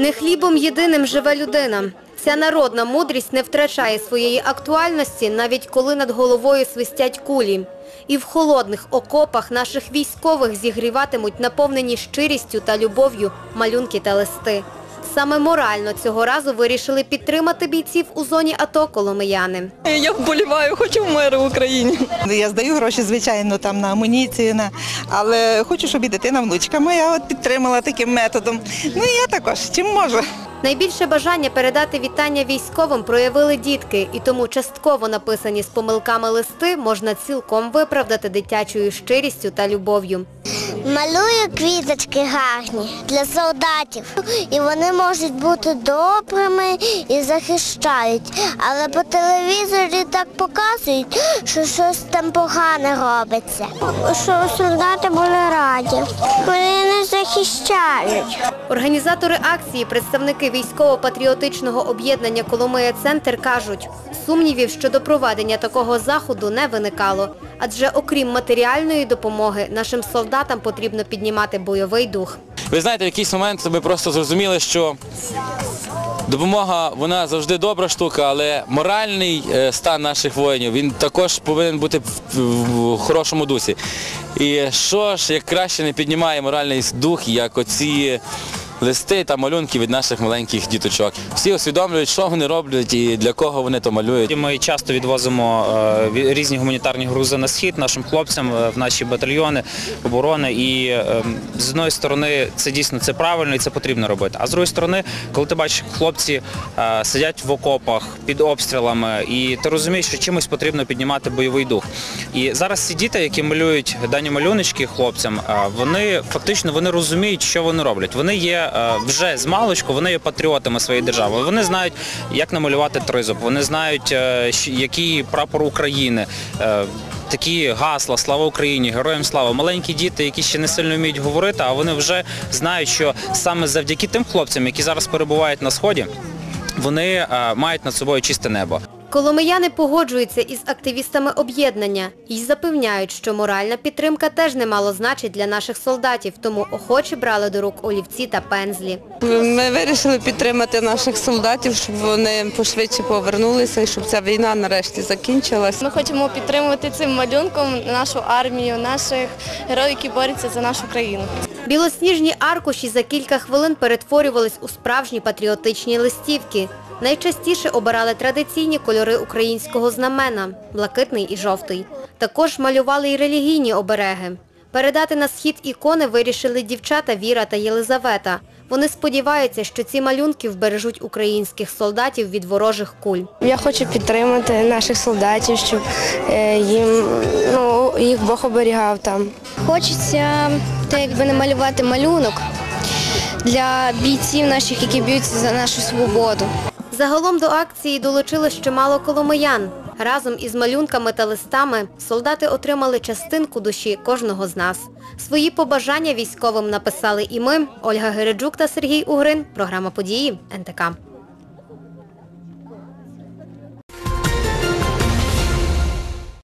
Не хлібом єдиним живе людина. Ця народна мудрість не втрачає своєї актуальності, навіть коли над головою свистять кулі. І в холодних окопах наших військових зігріватимуть наповнені щирістю та любов'ю малюнки та листи. Саме морально цього разу вирішили підтримати бійців у зоні АТО коломияни. Я вболіваю, хочу миру в Україні. Ну, Я здаю гроші, звичайно, там на амуніцію, на... але хочу, щоб і дитина, внучка моя от підтримала таким методом. Ну і я також, чим можу. Найбільше бажання передати вітання військовим проявили дітки, і тому частково написані з помилками листи можна цілком виправдати дитячою щирістю та любов'ю. Малюю квіточки гарні для солдатів. І вони можуть бути добрими і захищають. Але по телевізорі так показують, що щось там погане робиться. Що солдати були раді. Вони не захищають. Організатори акції, представники військово-патріотичного об'єднання Коломия Центр кажуть, сумнівів щодо проведення такого заходу не виникало, адже окрім матеріальної допомоги, нашим солдатам потрібно піднімати бойовий дух. Ви знаєте, в якийсь момент ми просто зрозуміли, що допомога вона завжди добра штука, але моральний е, стан наших воїнів він також повинен бути в, хорошому дусі. І що ж, як краще не піднімає моральний дух, як оці листи та малюнки від наших маленьких діточок. Всі усвідомлюють, що вони роблять і для кого вони то малюють. Ми часто відвозимо е, різні гуманітарні грузи на схід нашим хлопцям е, в наші батальйони оборони. І е, з одної сторони це дійсно це правильно і це потрібно робити. А з другої сторони, коли ти бачиш, хлопці е, сидять в окопах під обстрілами, і ти розумієш, що чимось потрібно піднімати бойовий дух. І зараз ці діти, які малюють дані малюночки хлопцям, вони фактично вони розуміють, що вони роблять. Вони є вже з маличку, вони є патріотами своєї держави. Вони знають, як намалювати тризуб, вони знають, е, який прапор України. е, Такі гасла Слава Україні, героям слава. Маленькі діти, які ще не сильно вміють говорити, а вони вже знають, що саме завдяки тим хлопцям, які зараз перебувають на сході, вони е, мають над собою чисте небо. Коломияни погоджуються із активістами об'єднання і запевняють, що моральна підтримка теж немало значить для наших солдатів, тому охоче брали до рук олівці та пензлі. Ми вирішили підтримати наших солдатів, щоб вони пошвидше повернулися і щоб ця війна нарешті закінчилась. Ми хочемо підтримувати цим малюнком нашу армію, наших героїв, які борються за нашу країну. Білосніжні аркуші за кілька хвилин перетворювались у справжні патріотичні листівки. Найчастіше обирали традиційні кольори українського знамена – блакитний і жовтий. Також малювали й релігійні обереги. Передати на схід ікони вирішили дівчата Віра та Єлизавета. Вони сподіваються, що ці малюнки вбережуть українських солдатів від ворожих куль. Я хочу підтримати наших солдатів, щоб е, їм ну, їх Бог оберігав там. Хочеться так якби намалювати малюнок для бійців наших, які б'ються за нашу свободу. Загалом до акції долучилось чимало коломиян. Разом із малюнками та листами солдати отримали частинку душі кожного з нас. Свої побажання військовим написали і ми, Ольга Гереджук та Сергій Угрин. Програма «Події» НТК.